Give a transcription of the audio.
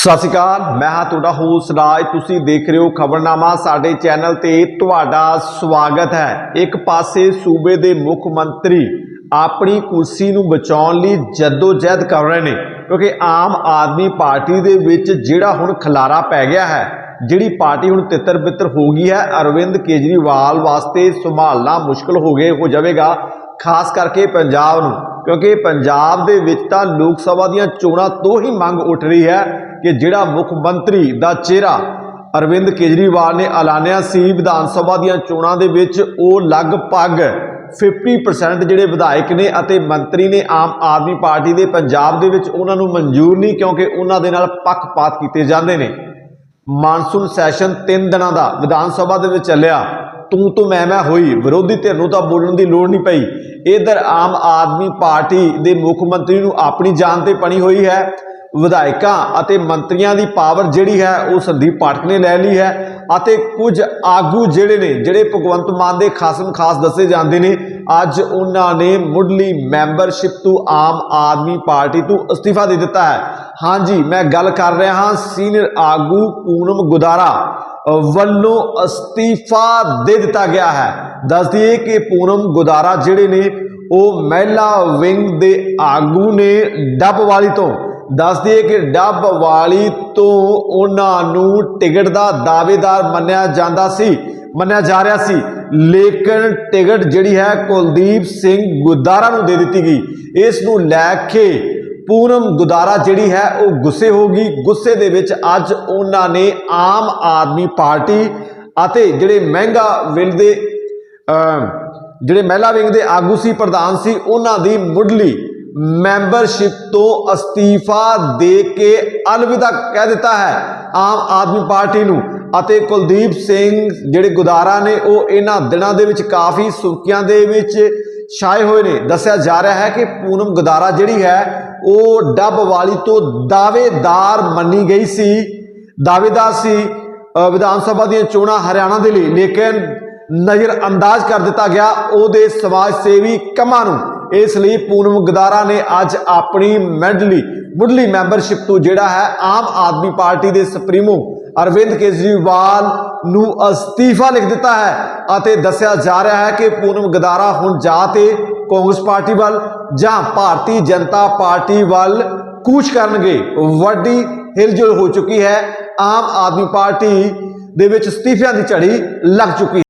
ਸਤਿ ਸ਼੍ਰੀ ਅਕਾਲ, ਮੈਂ ਹਾਂ ਤੁਹਾਡਾ ਹੋਸਟ ਰਾਜ। ਤੁਸੀਂ ਦੇਖ ਰਹੇ ਹੋ ਖਬਰਨਾਮਾ, ਸਾਡੇ ਚੈਨਲ ਤੇ ਤੁਹਾਡਾ ਸਵਾਗਤ ਹੈ। ਇੱਕ ਪਾਸੇ ਸੂਬੇ ਦੇ ਮੁੱਖ ਮੰਤਰੀ ਆਪਣੀ ਕੁਰਸੀ ਨੂੰ ਬਚਾਉਣ ਲਈ ਜਹਿਦ ਕਰ ਰਹੇ ਨੇ, ਕਿਉਂਕਿ ਆਮ ਆਦਮੀ ਪਾਰਟੀ ਦੇ ਵਿੱਚ ਜਿਹੜਾ ਹੁਣ ਖਲਾਰਾ ਪੈ ਗਿਆ ਹੈ, ਜਿਹੜੀ ਪਾਰਟੀ ਹੁਣ ਤਿੱਤਰ ਬਿੱਤਰ ਹੋ ਗਈ ਹੈ, ਅਰਵਿੰਦ ਕੇਜਰੀਵਾਲ ਵਾਸਤੇ ਸੰਭਾਲਣਾ ਮੁਸ਼ਕਲ ਹੋ ਗਏ, ਹੋ ਜਾਵੇਗਾ, ਖਾਸ ਕਰਕੇ ਪੰਜਾਬ ਨੂੰ। ਕਿਉਂਕਿ ਪੰਜਾਬ ਦੇ ਵਿੱਚ ਤਾਂ ਲੋਕ ਸਭਾ ਦੀਆਂ ਚੋਣਾਂ ਤੋਂ ਹੀ ਮੰਗ ਉੱਠ ਰਹੀ ਹੈ ਕਿ ਜਿਹੜਾ ਮੁੱਖ ਮੰਤਰੀ ਦਾ ਚਿਹਰਾ ਅਰਵਿੰਦ ਕੇਜਰੀਵਾਲ ਨੇ ਐਲਾਨਿਆ ਸੀ, ਵਿਧਾਨ ਸਭਾ ਦੀਆਂ ਚੋਣਾਂ ਦੇ ਵਿੱਚ, ਉਹ ਲਗਭਗ 50% ਜਿਹੜੇ ਵਿਧਾਇਕ ਨੇ ਅਤੇ ਮੰਤਰੀ ਨੇ ਆਮ ਆਦਮੀ ਪਾਰਟੀ ਦੇ ਪੰਜਾਬ ਦੇ ਵਿੱਚ, ਉਹਨਾਂ ਨੂੰ ਮਨਜ਼ੂਰ ਨਹੀਂ ਕਿਉਂਕਿ ਉਹਨਾਂ ਦੇ ਨਾਲ ਪੱਖਪਾਤ ਕੀਤੇ ਜਾਂਦੇ ਨੇ। ਮਾਨਸੂਨ ਸੈਸ਼ਨ 3 ਦਿਨਾਂ ਦਾ ਵਿਧਾਨ ਸਭਾ ਦੇ ਵਿੱਚ ਚੱਲਿਆ। ਤੂੰ ਤੂੰ ਮੈਂ ਮੈਂ ਹੋਈ, ਵਿਰੋਧੀ ਧਿਰ ਨੂੰ ਤਾਂ ਬੋਲਣ ਦੀ ਲੋੜ ਨਹੀਂ ਪਈ। ਇਧਰ ਆਮ ਆਦਮੀ ਪਾਰਟੀ ਦੇ ਮੁੱਖ ਮੰਤਰੀ ਨੂੰ ਆਪਣੀ ਜਾਨ ਤੇ ਪਣੀ ਹੋਈ ਹੈ। ਵਿਧਾਇਕਾਂ ਅਤੇ ਮੰਤਰੀਆਂ ਦੀ ਪਾਵਰ ਜਿਹੜੀ ਹੈ ਉਹ ਸੰਦੀਪ ਪਾਠਕ ਨੇ ਲੈ ਲਈ ਹੈ ਅਤੇ ਕੁਝ ਆਗੂ ਜਿਹੜੇ ਨੇ, ਜਿਹੜੇ ਭਗਵੰਤ ਮਾਨ ਦੇ ਖਾਸਮ ਖਾਸ ਦੱਸੇ ਜਾਂਦੇ ਨੇ, ਅੱਜ ਉਹਨਾਂ ਨੇ ਮੁੱਢਲੀ ਮੈਂਬਰਸ਼ਿਪ ਤੋਂ ਆਮ ਆਦਮੀ ਪਾਰਟੀ ਤੋਂ ਅਸਤੀਫਾ ਦੇ ਦਿੱਤਾ ਹੈ। ਹਾਂਜੀ, ਮੈਂ ਗੱਲ ਕਰ ਰਿਹਾ ਹਾਂ ਸੀਨੀਅਰ ਆਗੂ ਪੂਨਮ ਗੁਦਾਰਾ ਵੱਲੋਂ ਅਸਤੀਫਾ ਦੇ ਦਿੱਤਾ ਗਿਆ ਹੈ। ਦੱਸ ਦਈਏ ਕਿ ਪੂਨਮ ਗੁਦਾਰਾ ਜਿਹੜੇ ਨੇ, ਉਹ ਮਹਿਲਾ ਵਿੰਗ ਦੇ ਆਗੂ ਨੇ ਡੱਬ ਵਾਲੀ ਤੋਂ। ਦੱਸ ਦਈਏ ਕਿ ਡੱਬ ਵਾਲੀ ਤੋਂ ਉਹਨਾਂ ਨੂੰ ਟਿਕਟ ਦਾ ਦਾਅਵੇਦਾਰ ਮੰਨਿਆ ਜਾਂਦਾ ਸੀ, ਮੰਨਿਆ ਜਾ ਰਿਹਾ ਸੀ। ਲੇਕਿਨ ਟਿਕਟ ਜਿਹੜੀ ਹੈ ਕੁਲਦੀਪ ਸਿੰਘ ਗੁਦਾਰਾ ਨੂੰ ਦੇ ਦਿੱਤੀ ਗਈ। ਇਸ ਨੂੰ ਲੈ ਕੇ ਪੂਨਮ ਗੁਦਾਰਾ ਜਿਹੜੀ ਹੈ ਉਹ ਗੁੱਸੇ ਹੋ ਗਈ। ਗੁੱਸੇ ਦੇ ਵਿੱਚ ਅੱਜ ਉਹਨਾਂ ਨੇ ਆਮ ਆਦਮੀ ਪਾਰਟੀ ਅਤੇ ਜਿਹੜੇ ਮਹਿੰਗਾ ਵਿੰਗ ਦੇ ਜਿਹੜੇ ਮਹਿਲਾ ਵਿੰਗ ਦੇ ਆਗੂ ਸੀ, ਪ੍ਰਧਾਨ ਸੀ, ਉਹਨਾਂ ਦੀ ਮੁੱਢਲੀ ਮੈਂਬਰਸ਼ਿਪ ਤੋਂ ਅਸਤੀਫਾ ਦੇ ਕੇ ਅਲਵਿਦਾ ਕਹਿ ਦਿੱਤਾ ਹੈ ਆਮ ਆਦਮੀ ਪਾਰਟੀ ਨੂੰ। ਅਤੇ ਕੁਲਦੀਪ ਸਿੰਘ ਜਿਹੜੇ ਗੁਦਾਰਾ ਨੇ, ਉਹ ਇਹਨਾਂ ਦਿਨਾਂ ਦੇ ਵਿੱਚ ਕਾਫੀ ਸੁਰਖੀਆਂ ਦੇ ਵਿੱਚ ਛਾਏ ਹੋਏ ਨੇ। ਦੱਸਿਆ ਜਾ ਰਿਹਾ ਹੈ ਕਿ ਪੂਨਮ ਗੁਦਾਰਾ ਜਿਹੜੀ ਹੈ, ਉਹ ਡੱਬ ਵਾਲੀ ਤੋਂ ਦਾਅਵੇਦਾਰ ਮੰਨੀ ਗਈ ਸੀ। ਦਾਅਵੇਦਾਰ ਸੀ ਵਿਧਾਨ ਸਭਾ ਦੀਆਂ ਚੋਣਾਂ ਹਰਿਆਣਾ ਦੇ ਲਈ। ਲੇਕਿਨ ਨਜ਼ਰ ਅੰਦਾਜ਼ ਕਰ ਦਿੱਤਾ ਗਿਆ ਉਹਦੇ ਸਮਾਜ ਸੇਵੀ ਕੰਮਾਂ ਨੂੰ। ਇਸ ਲਈ ਪੂਨਮ ਗਦਾਰਾ ਨੇ ਅੱਜ ਆਪਣੀ ਮੈਂਡਲੀ ਮੁੱਢਲੀ ਮੈਂਬਰਸ਼ਿਪ ਤੋਂ ਜਿਹੜਾ ਹੈ ਆਮ ਆਦਮੀ ਪਾਰਟੀ ਦੇ ਸੁਪਰੀਮੋ ਅਰਵਿੰਦ ਕੇਜਰੀਵਾਲ ਨੂੰ ਅਸਤੀਫਾ ਲਿਖ ਦਿੱਤਾ ਹੈ ਅਤੇ ਦੱਸਿਆ ਜਾ ਰਿਹਾ ਹੈ ਕਿ ਪੂਨਮ ਗਦਾਰਾ ਹੁਣ ਜਾਂ ਤੇ ਕਾਂਗਰਸ ਪਾਰਟੀ ਵੱਲ ਜਾਂ ਭਾਰਤੀ ਜਨਤਾ ਪਾਰਟੀ ਵੱਲ ਕੂਚ ਕਰਨਗੇ। ਵੱਡੀ ਹਿਲਜੁਲ ਹੋ ਚੁੱਕੀ ਹੈ। ਆਮ ਆਦਮੀ ਪਾਰਟੀ ਦੇ ਵਿੱਚ ਅਸਤੀਫਿਆਂ ਦੀ ਝੜੀ ਲੱਗ ਚੁੱਕੀ